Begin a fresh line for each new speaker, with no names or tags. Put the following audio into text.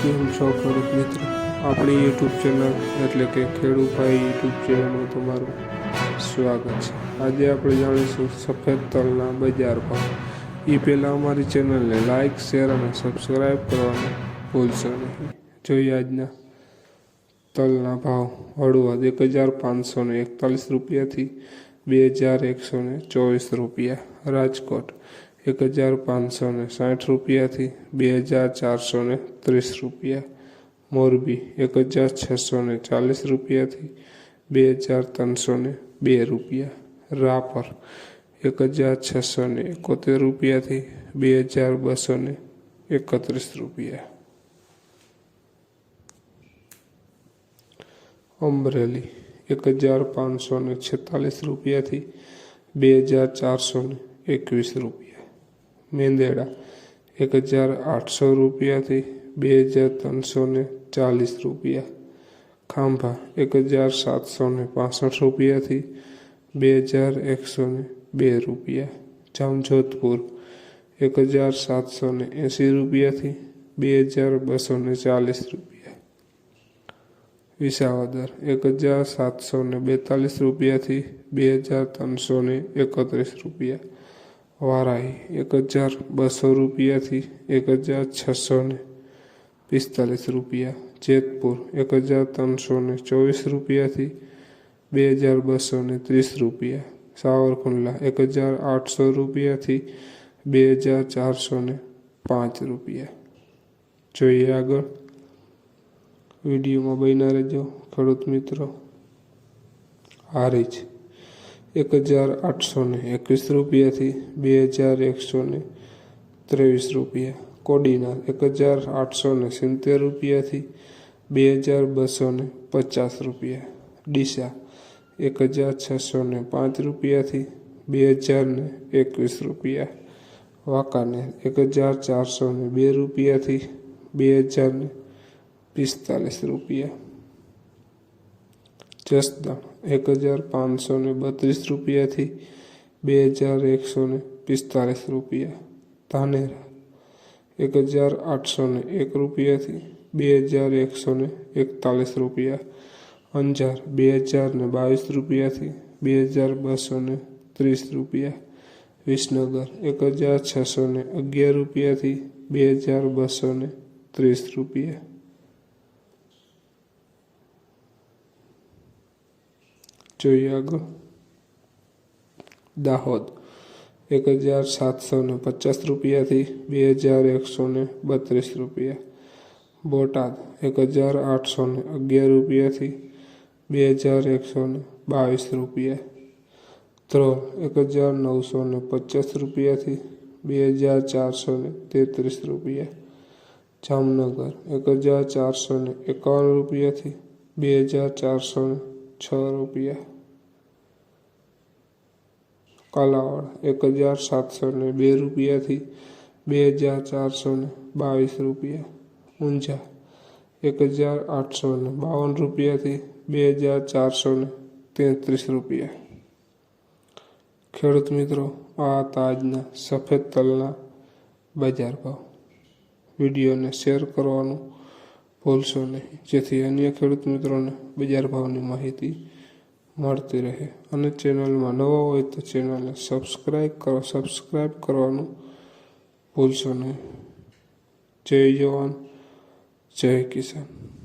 કેમ છો ખેડૂત મિત્ર? આપણી યુટ્યુબ ચેનલ એટલે કે ખેડૂભાઈ યુટ્યુબ ચેનલમાં તમારું સ્વાગત છે. આજે આપણે જાણીશું સફેદ તલના બજાર ભાવ. એ પહેલાં અમારી ચેનલને લાઇક શેર અને સબસ્ક્રાઈબ કરવાનું ભૂલશો નહીં. જોઈએ આજના તલના ભાવ. હળવદ એક હજાર પાંચસો એકતાલીસ રૂપિયાથી બે હજાર એકસો ચોવીસ રૂપિયા. રાજકોટ એક હજાર પાંચસો ને સાઠ રૂપિયાથી બે હજાર ચારસો ને ત્રીસ રૂપિયા મોરબી એક હજાર છસો ને ચાલીસ રૂપિયાથી બે હજાર ત્રણસો ને બે રૂપિયા રાપર એક હજાર છસો ને એકોતેર રૂપિયાથી બે હજાર બસો ને એકત્રીસ રૂપિયા અમરેલી એક હજાર પાંચસો ને છેતાલીસ રૂપિયાથી બે હજાર ચારસો ને એકવીસ રૂપિયા મેંદેડા એક હજાર આઠસો રૂપિયાથી બે હજાર ત્રણસો ને ચાલીસ રૂપિયા ખાંભા એક હજાર સાતસો ને પાસઠ રૂપિયાથી બે હજાર એકસો ને બે રૂપિયા જામજોધપુર એક હજાર સાતસો ને એંસી રૂપિયાથી બે હજાર બસો ને ચાલીસ રૂપિયા વિસાવદર એક હજાર સાતસો ને બેતાલીસ રૂપિયાથી બે હજાર ત્રણસો ને એકત્રીસ રૂપિયા વારાહી એક હજાર બસો રૂપિયાથી એક હજાર છસો ને પિસ્તાલીસ રૂપિયા. જેતપુર એક હજાર ત્રણસો ને ચોવીસ રૂપિયાથી બે હજાર બસો ને ત્રીસ રૂપિયા. સાવરકુંડલા એક હજાર આઠસો રૂપિયાથી બે હજાર ચારસો ને પાંચ રૂપિયા. જોઈએ આગળ. વિડીયોમાં બન્યા રહેજો. ખેડૂત મિત્રો હારીજ એક હજાર આઠસો ને એકવીસ રૂપિયાથી બે હજાર એકસો ને ત્રેવીસ રૂપિયા. કોડીનાર એક હજાર આઠસો ને સિત્તેર રૂપિયાથી બે હજાર બસો ને પચાસ રૂપિયા. ડીસા એક હજાર છસો ને પાંચ રૂપિયાથી બે હજાર ને એકવીસ રૂપિયા. વાંકાનેર એક હજાર ચારસો ને બે રૂપિયાથી બે હજાર ને પિસ્તાલીસ રૂપિયા. જસદણ એક હજાર પાંચસો ને બત્રીસ રૂપિયાથી બે હજાર એકસો ને પિસ્તાલીસ રૂપિયા ધાનેરા એક હજાર આઠસો ને એક રૂપિયાથી બે હજાર એકસો ને એકતાલીસ રૂપિયા અંજાર બે હજાર ને બાવીસ રૂપિયાથી બે હજાર બસો ને ત્રીસ રૂપિયા વિસનગર એક હજાર છસો ને અગિયાર રૂપિયાથી બે હજાર બસો ને ત્રીસ રૂપિયા જોઈએ આગળ દાહોદ એક હજાર સાતસો ને પચાસ રૂપિયાથી બે હજાર એકસો ને બત્રીસ રૂપિયા બોટાદ એક હજાર આઠસો ને અગિયાર રૂપિયાથી બે હજાર એકસો ને બાવીસ રૂપિયા ત્રોલ એક હજાર નવસો ને પચાસ રૂપિયાથી બે હજાર ચારસો ને તેત્રીસ રૂપિયા જામનગર એક હજાર ચારસો ને એકાવન રૂપિયાથી બે હજાર ચારસો ને છ રૂપિયા. કાલાવાડ એક હજાર સાતસો ને બે રૂપિયાથી બે હજાર ચારસો ને બાવીસ રૂપિયા. ઊંઝા એક હજાર આઠસો ને બાવન રૂપિયાથી બે હજાર ચારસો ને તેત્રીસ રૂપિયા. ખેડૂત મિત્રો, આ હતા આજના સફેદ તલના બજાર ભાવ. વિડીયોને શેર કરવાનું ભૂલશો નહીં. જેથી અન્ય ખેડૂત મિત્રોને બજાર ભાવની માહિતી મળતી રહે. અને ચેનલમાં નવા હોય તો ચેનલને સબસ્ક્રાઈબ કરો. સબસ્ક્રાઈબ કરવાનું ભૂલશો નહીં. જય જવાન. જય કિસાન.